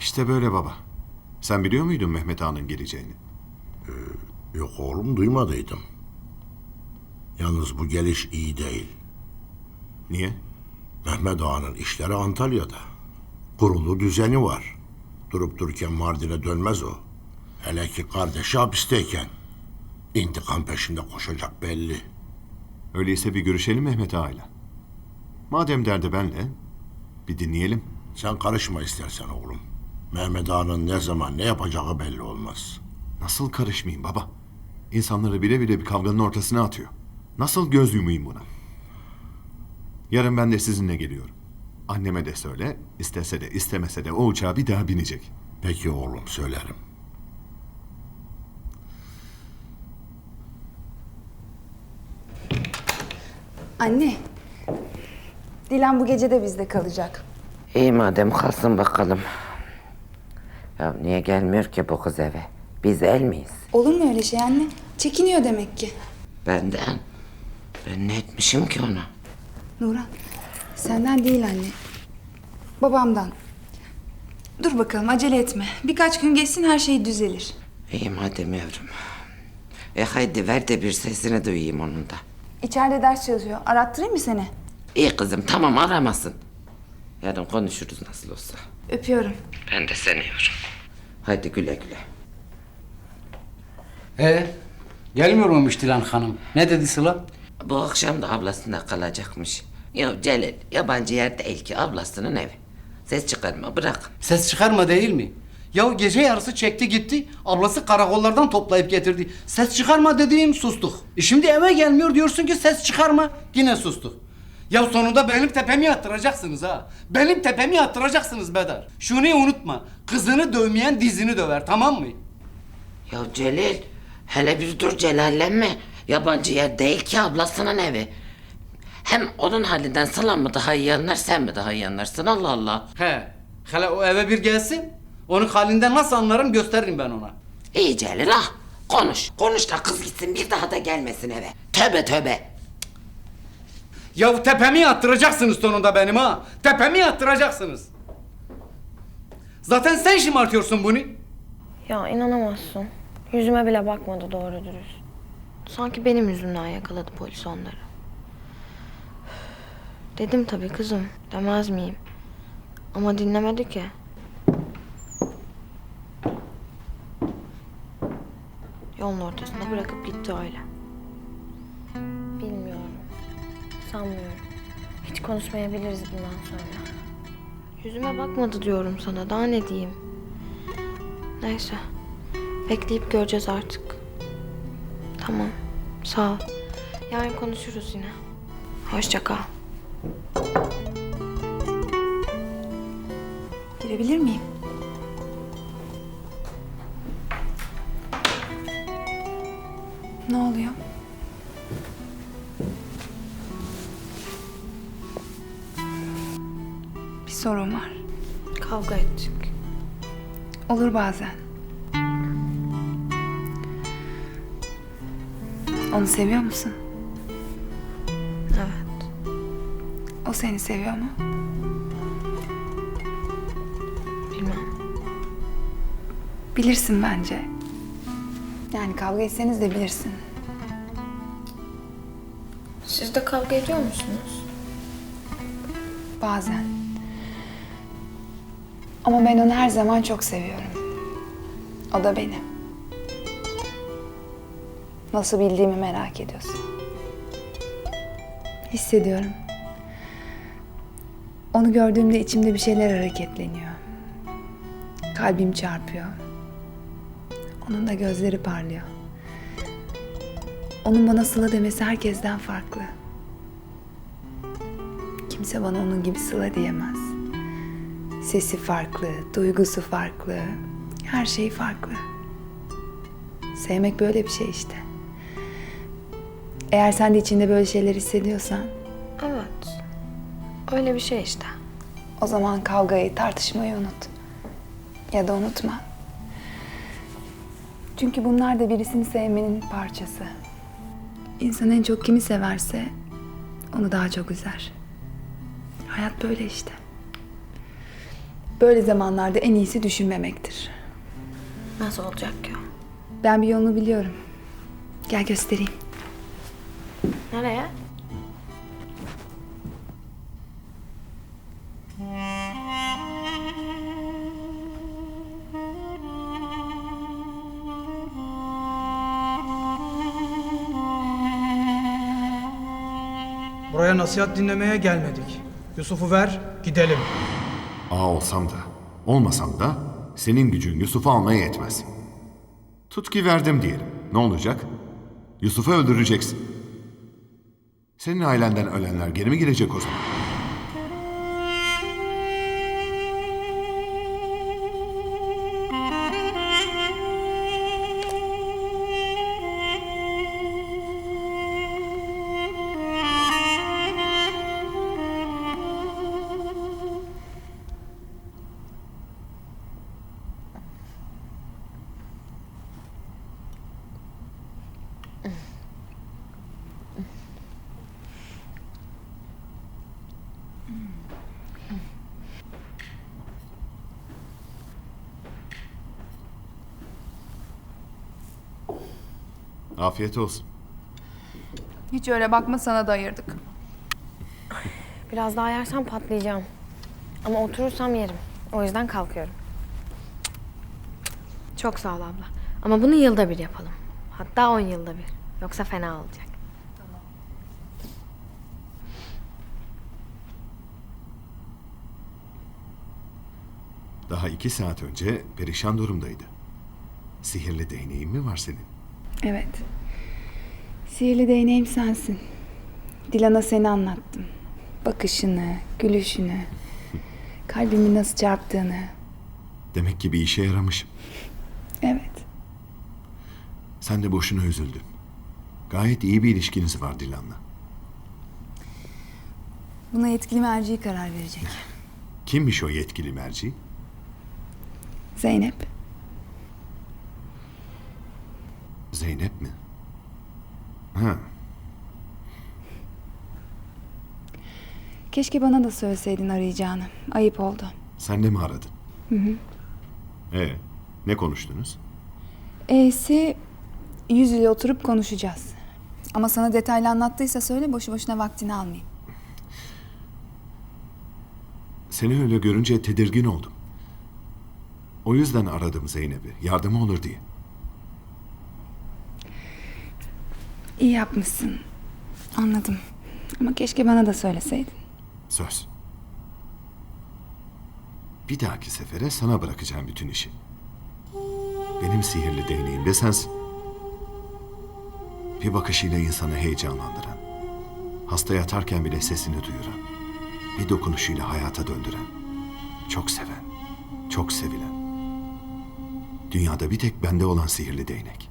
İşte böyle baba. Sen biliyor muydun Mehmet Ağa'nın geleceğini? Yok oğlum duymadıydım. Yalnız bu geliş iyi değil. Niye? Mehmet Ağa'nın işleri Antalya'da. Kurulu düzeni var. Durup dururken Mardin'e dönmez o. Hele ki kardeşi hapisteyken. İntikam peşinde koşacak belli. Öyleyse bir görüşelim Mehmet Ağa'yla. Madem derdi benle, bir dinleyelim. Sen karışma istersen oğlum. Mehmet Ağa'nın ne zaman ne yapacağı belli olmaz. Nasıl karışmayayım baba? İnsanları bile bile bir kavganın ortasına atıyor. Nasıl göz yumayım buna? Yarın ben de sizinle geliyorum. Anneme de söyle, istese de istemese de o uçağa bir daha binecek. Peki oğlum söylerim. Anne. Dilan bu gece de bizde kalacak. İyi madem kalsın bakalım. Ya niye gelmiyor ki bu kız eve? Biz el miyiz? Olur mu öyle şey anne? Çekiniyor demek ki. Benden. Ben ne etmişim ki ona? Nurhan, senden değil anne. Babamdan. Dur bakalım acele etme. Birkaç gün geçsin her şey düzelir. İyi madem yavrum. E haydi ver de bir sesini duyayım onun da. İçeride ders çalışıyor. Arattırayım mı seni? İyi kızım tamam aramasın. Yarın konuşuruz nasıl olsa. Öpüyorum. Ben de seni yavrum. Haydi güle güle. Ee, gelmiyor muymuş Dilan Hanım? Ne dedi Sıla? Bu akşam da ablasında kalacakmış. Ya Celil yabancı yer değil ki ablasının evi. Ses çıkarma bırak. Ses çıkarma değil mi? Ya gece yarısı çekti gitti, ablası karakollardan toplayıp getirdi. Ses çıkarma dediğim sustuk. E şimdi eve gelmiyor diyorsun ki ses çıkarma, yine sustuk. Ya sonunda benim tepemi yattıracaksınız ha. Benim tepemi yattıracaksınız Bedar. Şunu unutma, kızını dövmeyen dizini döver tamam mı? Ya Celil hele bir dur celallenme. Yabancı yer değil ki ablasının evi. Hem onun halinden Sıla mı daha iyi anlar sen mi daha iyi anlarsın Allah Allah. He, hele o eve bir gelsin, onun halinden nasıl anlarım gösteririm ben ona. İyi Celil ah konuş. Konuş da kız gitsin bir daha da gelmesin eve. Tövbe tövbe. Ya tepemi yattıracaksınız sonunda benim ha. Tepemi yattıracaksınız. Zaten sen şımartıyorsun bunu. Ya inanamazsın. Yüzüme bile bakmadı doğru dürüst. Sanki benim yüzümden yakaladı polis onları. Dedim tabii kızım. Demez miyim? Ama dinlemedi ki. Yolun ortasında bırakıp gitti öyle. Sanmıyorum. Hiç konuşmayabiliriz bundan sonra. Yüzüme bakmadı diyorum sana. Daha ne diyeyim? Neyse. Bekleyip göreceğiz artık. Tamam. Sağ ol. Yarın konuşuruz yine. Hoşça kal. Girebilir miyim? Ne oluyor? Sorun var. Kavga ettik. Olur bazen. Onu seviyor musun? Evet. O seni seviyor mu? Bilmem. Bilirsin bence. Yani kavga etseniz de bilirsin. Siz de kavga ediyor musunuz? Bazen. Ama ben onu her zaman çok seviyorum. O da beni. Nasıl bildiğimi merak ediyorsun. Hissediyorum. Onu gördüğümde içimde bir şeyler hareketleniyor. Kalbim çarpıyor. Onun da gözleri parlıyor. Onun bana Sıla demesi herkesten farklı. Kimse bana onun gibi Sıla diyemez. Sesi farklı, duygusu farklı, her şey farklı. Sevmek böyle bir şey işte. Eğer sen de içinde böyle şeyler hissediyorsan, Evet. Öyle bir şey işte. o zaman kavgayı, tartışmayı unut. Ya da unutma. Çünkü bunlar da birisini sevmenin parçası. İnsan en çok kimi severse onu daha çok üzer. Hayat böyle işte. Böyle zamanlarda en iyisi düşünmemektir. Nasıl olacak ki o? Ben bir yolunu biliyorum. Gel göstereyim. Nereye? Buraya nasihat dinlemeye gelmedik. Yusuf'u ver, gidelim. Ağa olsam da, olmasam da senin gücün Yusuf'u almaya yetmez. Tut ki verdim diyelim. Ne olacak? Yusuf'u öldüreceksin. Senin ailenden ölenler geri mi girecek o zaman? Afiyet olsun. Hiç öyle bakma sana da ayırdık. Biraz daha yersem patlayacağım. Ama oturursam yerim. O yüzden kalkıyorum. Çok sağ ol abla. Ama bunu yılda bir yapalım. Hatta on yılda bir. Yoksa fena olacak. Daha iki saat önce perişan durumdaydı. Sihirli değneğin mi var senin? Evet. Sihirli değneğim sensin. Dilan'a seni anlattım. Bakışını, gülüşünü, kalbimin nasıl çarptığını. Demek ki bir işe yaramışım. Evet. Sen de boşuna üzüldün. Gayet iyi bir ilişkiniz var Dilan'la. Buna yetkili merci karar verecek. Kimmiş o yetkili merci? Zeynep. Zeynep mi? Ha, Keşke bana da söyleseydin arayacağını. Ayıp oldu. sen de mi aradın? Hı hı. Ee, ne konuştunuz? E'si yüz yüze oturup konuşacağız. Ama sana detaylı anlattıysa söyle boşu boşuna vaktini almayayım. Seni öyle görünce tedirgin oldum. O yüzden aradım Zeynep'i. Yardımı olur diye. İyi yapmışsın. Anladım. Ama keşke bana da söyleseydin. Söz. Bir dahaki sefere sana bırakacağım bütün işi. Benim sihirli değneğim de sensin. Bir bakışıyla insanı heyecanlandıran, hasta yatarken bile sesini duyuran, bir dokunuşuyla hayata döndüren, çok seven, çok sevilen. Dünyada bir tek bende olan sihirli değnek.